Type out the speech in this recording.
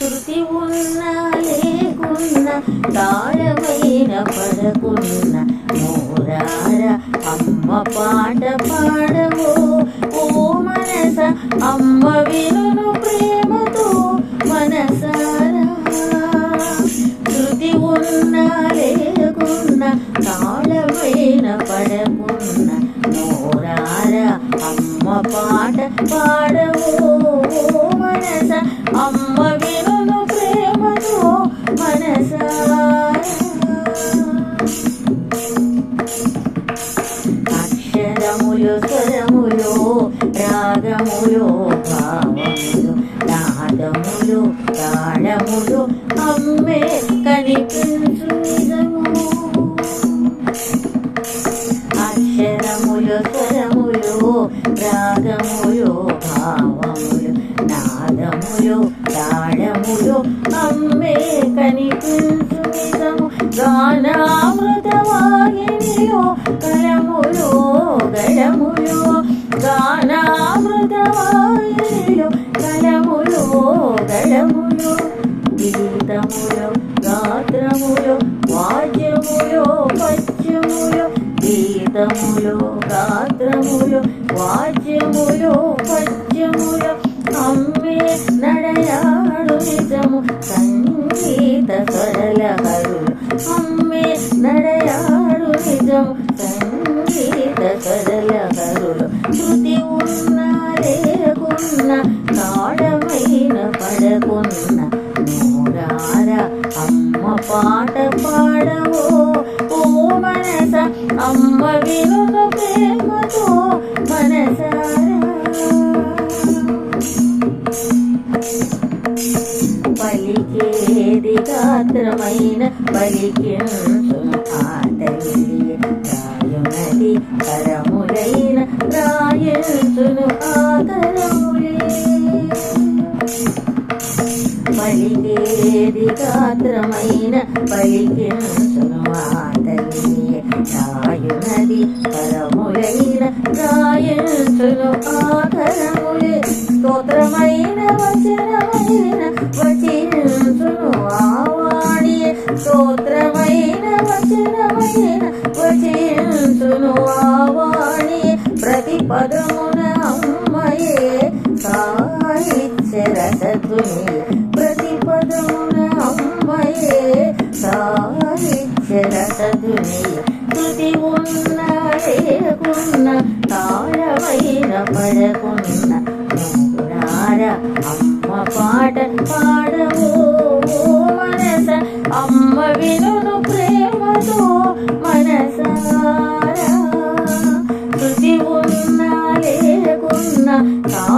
శృతి ఉన్నా లేకున్నా తాళమైన పడకున్న మోరార అమ్మ పాట పాడవు. ఓ మనస అమ్మ వినును ప్రేమతో మనసారా. శృతి ఉన్నా లేకున్నా తాళమైన పడకున్న మోరార అమ్మ పాట పాడవు. స్వరములు స్వరములు రాగములు భావములు నాదములు తాళములు అమ్మే కనిపించు అక్షరములు స్వరములు రాగములు భావములు నాదములు తాళములు అమ్మే కనిపించు నిజము వాద్యములు పద్యములు అమ్మే నడయాడు నిజము సంగీత సరళ హరులు అమ్మే నడయాడు నిజము సంగీత సరళ హరులు శృతి ఉన్న లేకున్న కాడమైన పడకున్న నూరార అమ్మ పాట పాడవో ఓ మనస అమ్మ వినుక ప్రేమ గాత్రమైన పలికించు ఆ తల్లి రాయునది కరములైన రాయించును ఆకరములే పలికేది గాత్రమైన పలికించును ఆ తల్లి రాయునది కరములైన రాయించును ఆకరములే స్తోత్రమైన వచనమైన ఆవాణి ప్రతి పదమున అమ్మయే సాహిత్య రసతుని ప్రతి పదమున అమ్మయే సాహిత్య రసతుని తుది ఉన్న లేకున్న తాళమైన పడకున్న అమ్మ పాట పాడవు మనస అమ్మ వినును శృతి